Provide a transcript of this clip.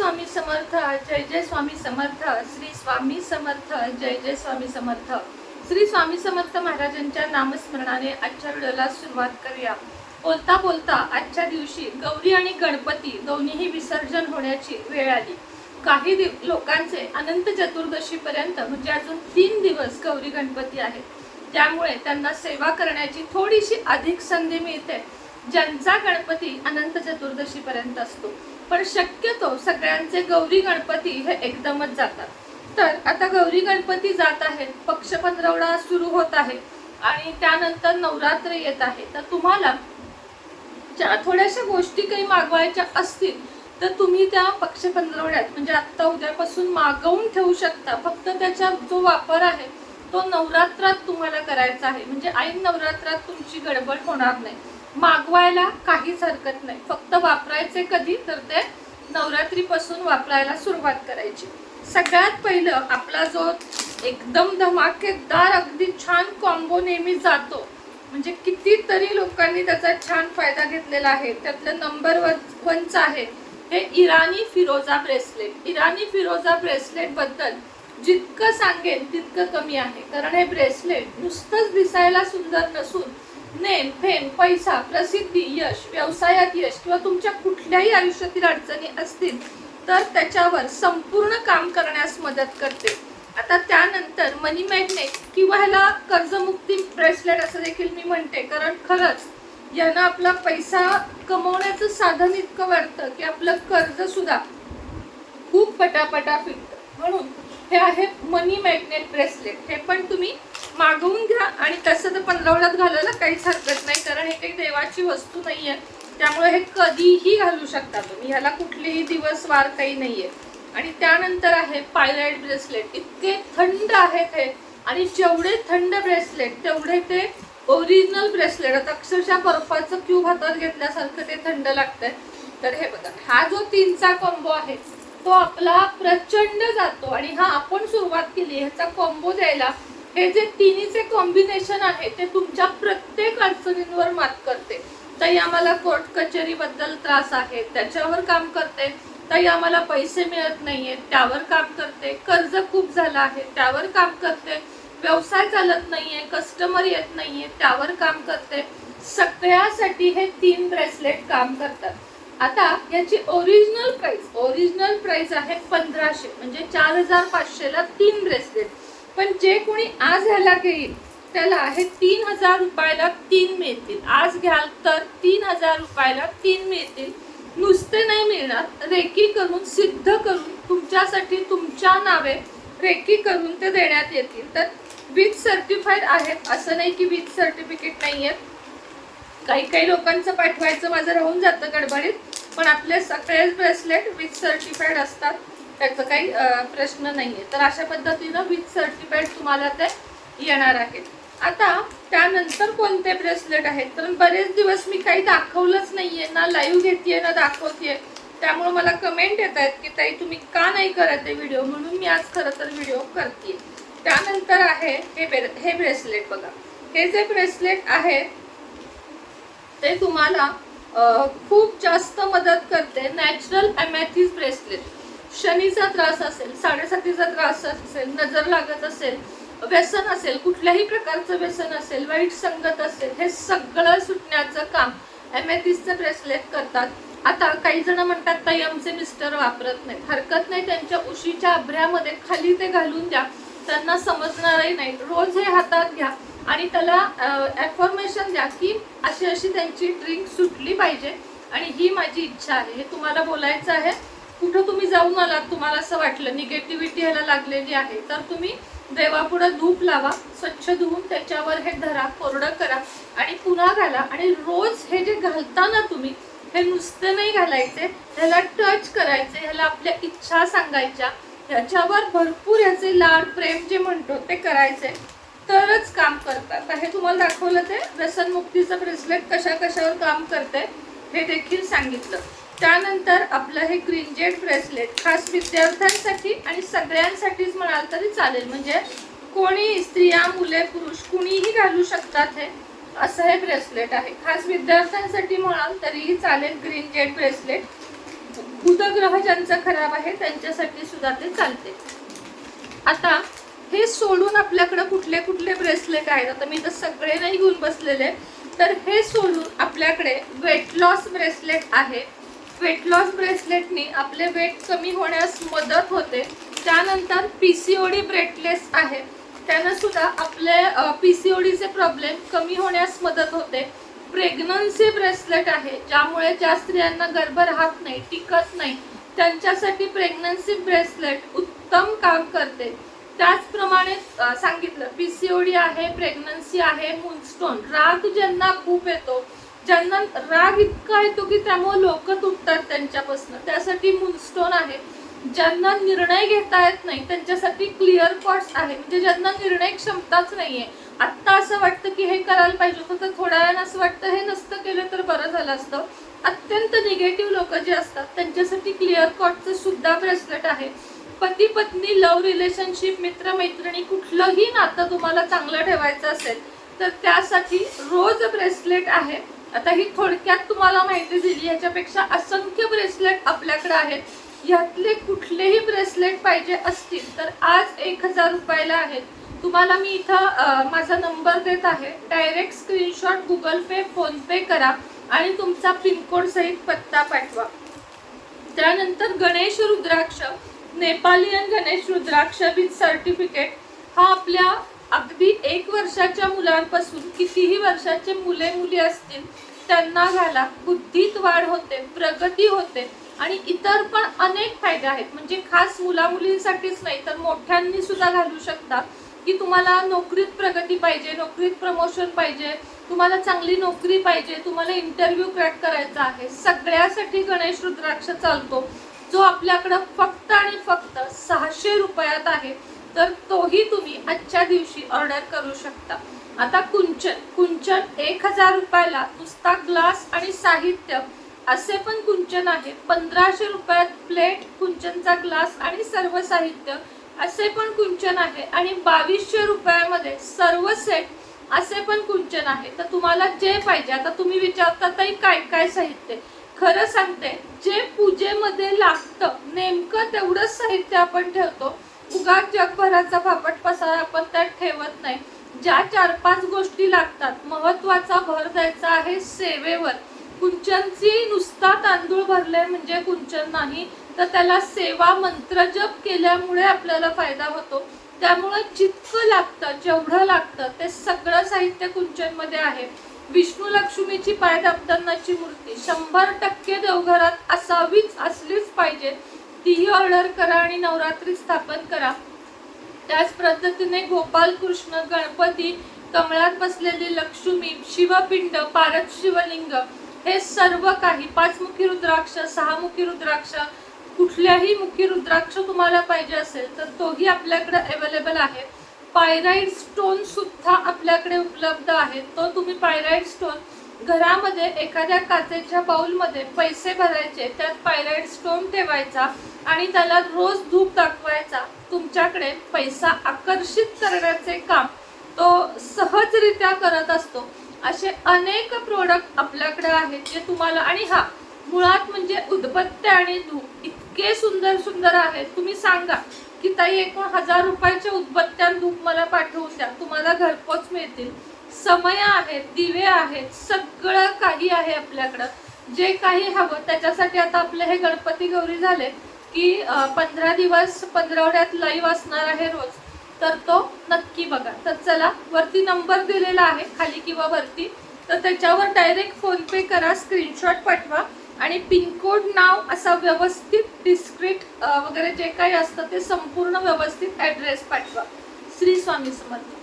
स्वामी समर्थ जय जय स्वामी समर्थ श्री स्वामी समर्थ जय जय स्वामी समर्थ. श्री स्वामी समर्थ महाराजांच्या नामस्मरणाने आजच्या वेळेला सुरुवात करूया. बोलता बोलता आजच्या दिवशी गौरी आणि गणपती दोन्हीही विसर्जन होण्याची वेळ आली. काही दिव लोकांचे अनंत चतुर्दशीपर्यंत म्हणजे अजून तीन दिवस गौरी गणपती आहेत. त्यामुळे त्यांना सेवा करण्याची थोडीशी अधिक संधी मिळते. ज्यांचा गणपती अनंत चतुर्दशी पर्यंत असतो. पण शक्यतो सगळ्यांचे गौरी गणपती हे एकदमच जातात. तर आता गौरी गणपती जात आहेत पक्ष पंधरवडा सुरू होत आहे आणि त्यानंतर नवरात्र येत आहे. तर तुम्हाला ज्या थोड्याशा गोष्टी काही मागवायच्या असतील तर तुम्ही त्या पक्ष पंधरवड्यात म्हणजे आत्ता उद्यापासून मागवून ठेवू शकता. फक्त त्याचा जो वापर आहे तो नवरात्रात तुम्हाला करायचा आहे. म्हणजे ऐन नवरात्रात तुमची गडबड होणार नाही. मागवायला काहीच हरकत नाही. फक्त वापरायचे कधी? तर ते नवरात्रीपासून वापरायला सुरुवात करायची. सगळ्यात पहिलं आपला जो एकदम धमाकेदार अगदी छान कॉम्बो नेहमी जातो. म्हणजे कितीतरी लोकांनी त्याचा छान फायदा घेतलेला आहे. त्यातलं नंबर वन वनचं आहे? हे इराणी फिरोजा ब्रेसलेट इराणी फिरोजा ब्रेसलेटबद्दल जितकं सांगेन तितकं कमी आहे. कारण हे ब्रेसलेट नुसतंच दिसायला सुंदर नसून नेम फेम पैसा प्रसिद्धी यश व्यवसायात यश किंवा तुमच्या कुठल्याही आयुष्यातील अडचणी असतील तर त्याच्यावर संपूर्ण काम करण्यास मदत करते. आता त्यानंतर मनी मॅग्नेट किंवा ह्याला कर्जमुक्ती ब्रेसलेट असं देखील मी म्हणते. कारण खरंच यानं आपला पैसा कमवण्याचं साधन इतकं वाढतं की आपलं कर्ज सुद्धा खूप पटापटा फिरतं. म्हणून हे आहे मनी मॅग्नेट ब्रेसलेट. हे पण तुम्ही मागवून घ्या आणि तसं तर पंधरवड्यात घालायला काहीच हरकत नाही कारण हे काही देवाची वस्तू नाही आहे त्यामुळे हे कधीही घालू शकता तुम्ही. ह्याला कुठलेही दिवस वार काही नाही आहे आणि त्यानंतर आहे पायलाइट ब्रेसलेट. इतके थंड आहेत हे. आणि जेवढे थंड ब्रेसलेट तेवढे ते ओरिजिनल ब्रेसलेट. आता अक्षरशः बर्फाचं क्यूब हातात घेतल्यासारखं ते थंड लागतंय. तर हे बघा हा जो तीनचा कॉम्बो आहे तो आपला प्रचंड जातो. आणि हा आपण सुरुवात केली ह्याचा कॉम्बो द्यायला हे जे तिन्हीचे कॉम्बिनेशन आहे ते तुमच्या प्रत्येक अडचणींवर मात करते. ताई आम्हाला कोर्ट कचेरीबद्दल त्रास आहे त्याच्यावर काम करते. ताई आम्हाला पैसे मिळत नाहीये त्यावर काम करते. कर्ज खूप झालं आहे त्यावर काम करते. व्यवसाय चालत नाहीये कस्टमर येत नाहीये त्यावर काम करते. सगळ्यासाठी हे तीन ब्रेसलेट काम करतात. आता याची ओरिजिनल प्राइस ओरिजिनल प्राइस आहे पंधराशे. म्हणजे चार हजार पाचशेला तीन ब्रेसलेट पण जे कोणी आज ह्याला घेईल त्याला हे तीन हजार रुपयाला तीन मिळतील. आज घ्याल तर तीन हजार रुपयाला तीन मिळतील. नुसते नाही मिळणार रेकी करून सिद्ध करून तुमच्यासाठी तुमच्या नावे रेकी करून ते देण्यात येतील. तर विथ सर्टिफाईड आहेत. असं नाही की विथ सर्टिफिकेट नाही आहेत काही काही लोकांचं पाठवायचं माझं राहून जातं गडबडीत पण आपले सगळेच ब्रेसलेट विथ सर्टिफाईड असतात. त्याचा काही प्रश्न नाही आहे तर अशा पद्धतीनं विथ सर्टिफाईड तुम्हाला ते येणार आहेत. आता त्यानंतर कोणते ब्रेसलेट आहेत? तर बरेच दिवस मी काही दाखवलंच नाहीये. ना लाईव्ह घेतेय ना दाखवते त्यामुळे मला कमेंट येत आहेत की ताई तुम्ही का नाही करत आहे व्हिडिओ म्हणून मी आज खरं तर व्हिडिओ करते त्यानंतर आहे हे ब्रे- हे ब्रेसलेट बघा. हे जे ब्रेसलेट आहे ते तुम्हाला खूप जास्त मदत करते. Natural अमॅथीज bracelet. शनीचा त्रास असेल साडेसातीचा त्रास असेल नजर लागत असेल व्यसन असेल कुठल्याही प्रकारचं व्यसन असेल वाईट संगत असेल हे सगळं सुटण्याचं काम अमॅथिसचं ब्रेसलेट करतात. आता काही जण म्हणतात ताई आमचे मिस्टर वापरत नाहीत. हरकत नाही त्यांच्या उशीच्या अभ्र्यामध्ये खाली ते घालून द्या. त्यांना समजणारही नाही. रोज हे हातात घ्या. आणि त्याला ॲफॉर्मेशन द्या की अशी अशी त्यांची ड्रिंक सुटली पाहिजे. आणि ही माझी इच्छा आहे. हे तुम्हाला बोलायचं आहे. कुठं तुम्ही जाऊन आलात तुम्हाला असं वाटलं निगेटिव्हिटी ह्याला लागलेली आहे तर तुम्ही देवापुढं धूप लावा स्वच्छ धुवून त्याच्यावर हे धरा कोरडं करा आणि पुन्हा घाला. आणि रोज हे जे घालताना तुम्ही हे नुसते नाही घालायचे. ह्याला टच करायचे ह्याला आपल्या इच्छा सांगायच्या. ह्याच्यावर भरपूर ह्याचे लाड प्रेम जे म्हणतो ते करायचे. तरच काम करतात. हे तुम्हाला दाखवलं ते व्यसनमुक्तीचं ब्रेसलेट कशा कशावर काम करते हे देखील सांगितलं. त्यानंतर आपलं हे ग्रीनजेट ब्रेसलेट खास विद्यार्थ्यांसाठी आणि सगळ्यांसाठीच म्हणाल तरी चालेल. म्हणजे कोणी स्त्रिया मुले पुरुष कुणीही घालू शकतात हे असं हे ब्रेसलेट आहे. खास विद्यार्थ्यांसाठी म्हणाल तरीही चालेल ग्रीन जेट ब्रेसलेट बुधग्रह ज्यांचं खराब आहे त्यांच्यासाठी सुद्धा ते चालते. आता हे सोडून आपल्याकडं कुठले कुठले ब्रेसलेट आहेत? आता मी तर सगळे नाही घेऊन बसलेले तर हे सोडून आपल्याकडे वेट लॉस ब्रेसलेट आहे. वेट लॉस ब्रेसलेटनी आपले वेट कमी होण्यास मदत होते. त्यानंतर P C O D bracelet आहे. त्यानं सुद्धा आपले पी सी ओ डीचे प्रॉब्लेम कमी होण्यास मदत होते. प्रेग्नन्सी ब्रेसलेट आहे ज्यामुळे ज्या स्त्रियांना गर्भ राहत नाही टिकत नाही त्यांच्यासाठी प्रेग्नन्सी ब्रेसलेट उत्तम काम करते. त्याचप्रमाणे सांगितलं पीसीओडी आहे प्रेग्नन्सी आहे मूनस्टोन राग ज्यांना खूप येतो ज्यांना राग इतका येतो की त्यामुळे लोक तुटतात त्यांच्यापासून. त्यासाठी मूनस्टोन आहे. ज्यांना निर्णय घेता येत नाही त्यांच्यासाठी क्लिअर कॉट्स आहे. म्हणजे ज्यांना निर्णय क्षमताच नाही आहे आत्ता असं वाटतं की हे करायला पाहिजे होतं तर थोड्या वेळानं असं वाटतं हे नसतं केलं तर बरं झालं असतं. अत्यंत निगेटिव्ह लोक जे असतात त्यांच्यासाठी क्लिअर कॉटचं सुद्धा ब्रेसलेट आहे. पती पत्नी लव्ह रिलेशनशिप मित्र मैत्रिणी कुठलंही नातं तुम्हाला चांगलं ठेवायचं असेल तर त्यासाठी रोज ब्रेसलेट आहे. आता ही थोडक्यात तुम्हाला माहिती दिली याच्यापेक्षा असंख्य ब्रेसलेट आपल्याकडे आहेत. यातले कुठलेही ब्रेसलेट पाहिजे असतील तर आज एक हजार रुपयाला आहेत. तुम्हाला मी इथं माझा नंबर देत आहे. Direct screenshot Google Pay PhonePe करा आणि तुमचा पिनकोड सहित पत्ता पाठवा. त्यानंतर गणेश रुद्राक्ष नेपालियन गणेश रुद्राक्ष सर्टिफिकेट हा आपल्या अगदी एक वर्षाच्या मुलांपासून कितीही वर्षाचे मुले मुली असतील त्यांना घाला. बुद्धीत वाढ होते प्रगती होते आणि इतर पण अनेक फायदे आहेत. म्हणजे खास मुला मुलींसाठीच नाही तर मोठ्यांनी सुद्धा घालू शकता की तुम्हाला नोकरीत प्रगती पाहिजे नोकरीत प्रमोशन पाहिजे तुम्हाला चांगली नोकरी पाहिजे तुम्हाला इंटरव्ह्यू क्रॅक करायचा आहे. सगळ्यासाठी गणेश रुद्राक्ष चालतो. जो आपल्याकडं फक्त आणि फक्त सहाशे रुपयात आहे तर तोही तुम्ही आजच्या दिवशी ऑर्डर करू शकता. आता कुंचन कुंचन एक हजार रुपयाला नुसता ग्लास आणि साहित्य असे पण कुंचन आहे. पंधराशे रुपयात प्लेट कुंचनचा ग्लास आणि सर्व साहित्य असे पण कुंचन आहे. आणि बावीसशे रुपयामध्ये सर्व सेट असे पण कुंचन आहे. तर तुम्हाला जे पाहिजे आता तुम्ही विचारता ताई काय काय साहित्य? खरं सांगते जे पूजेमध्ये लागतं नेमकं तेवढंच साहित्य आपण ठेवतो. उगाच जगभराचा फापट पसार आपण त्यात ठेवत नाही. ज्या चार पाच गोष्टी लागतात महत्त्वाचा भर द्यायचा आहे सेवेवर. कुंचनची नुसता तांदूळ भरले म्हणजे कुंचन नाही तर त्याला सेवा मंत्र जप केल्यामुळे आपल्याला फायदा होतो. त्यामुळे जितकं लागतं जेवढं लागतं ते सगळं साहित्य कुंचनमध्ये आहे. विष्णू लक्ष्मीची पाय दाबतानाची मूर्ती शंभर टक्के देवघरात असावीच असलीच पाहिजे. तीही ऑर्डर करा आणि नवरात्री स्थापन करा. त्याच पद्धतीने गोपाल कृष्ण गणपती कमळात बसलेली लक्ष्मी शिवपिंड पारद शिवलिंग हे सर्व काही पाचमुखी रुद्राक्ष सहामुखी रुद्राक्ष कुठल्याही मुखी रुद्राक्ष तुम्हाला पाहिजे असेल तर तोही आपल्याकडे अवेलेबल आहे. पायराईड स्टोन सुद्धा आपल्याकडे उपलब्ध आहे. तो तुम्ही पायराईड स्टोन घरामध्ये एखाद्या काचेच्या बाउलमध्ये पैसे भरायचे त्यात पायराईड स्टोन ठेवायचा आणि त्याला रोज धूप दाखवायचा. तुमच्याकडे पैसा आकर्षित करण्याचे काम तो सहजरित्या करत असतो. असे अनेक प्रोडक्ट आपल्याकडे आहेत जे तुम्हाला आणि हा मुळात म्हणजे उदबत्त्या आणि धूप इतके सुंदर सुंदर आहेत. तुम्ही सांगा की ताई एकूण हजार रुपयाच्या उदबत्त्या धूप मला पाठवून द्या. तुम्हाला घरपोच मिळतील. समय आहेत दिवे आहेत सगळं काही आहे आपल्याकडं. जे काही हवं त्याच्यासाठी आता आपले हे गणपती गौरी झाले की पंधरा दिवस पंधरवड्यात लाईव्ह असणार आहे रोज. तर तो नक्की बघा. तर चला वरती नंबर दिलेला आहे खाली किंवा वरती. तर त्याच्यावर डायरेक्ट फोनपे करा स्क्रीनशॉट पाठवा. आणि पिनकोड नाव असा व्यवस्थित डिस्क्रिट वगैरे जे काही असतं ते संपूर्ण व्यवस्थित ॲड्रेस पाठवा. श्री स्वामी समर्थ.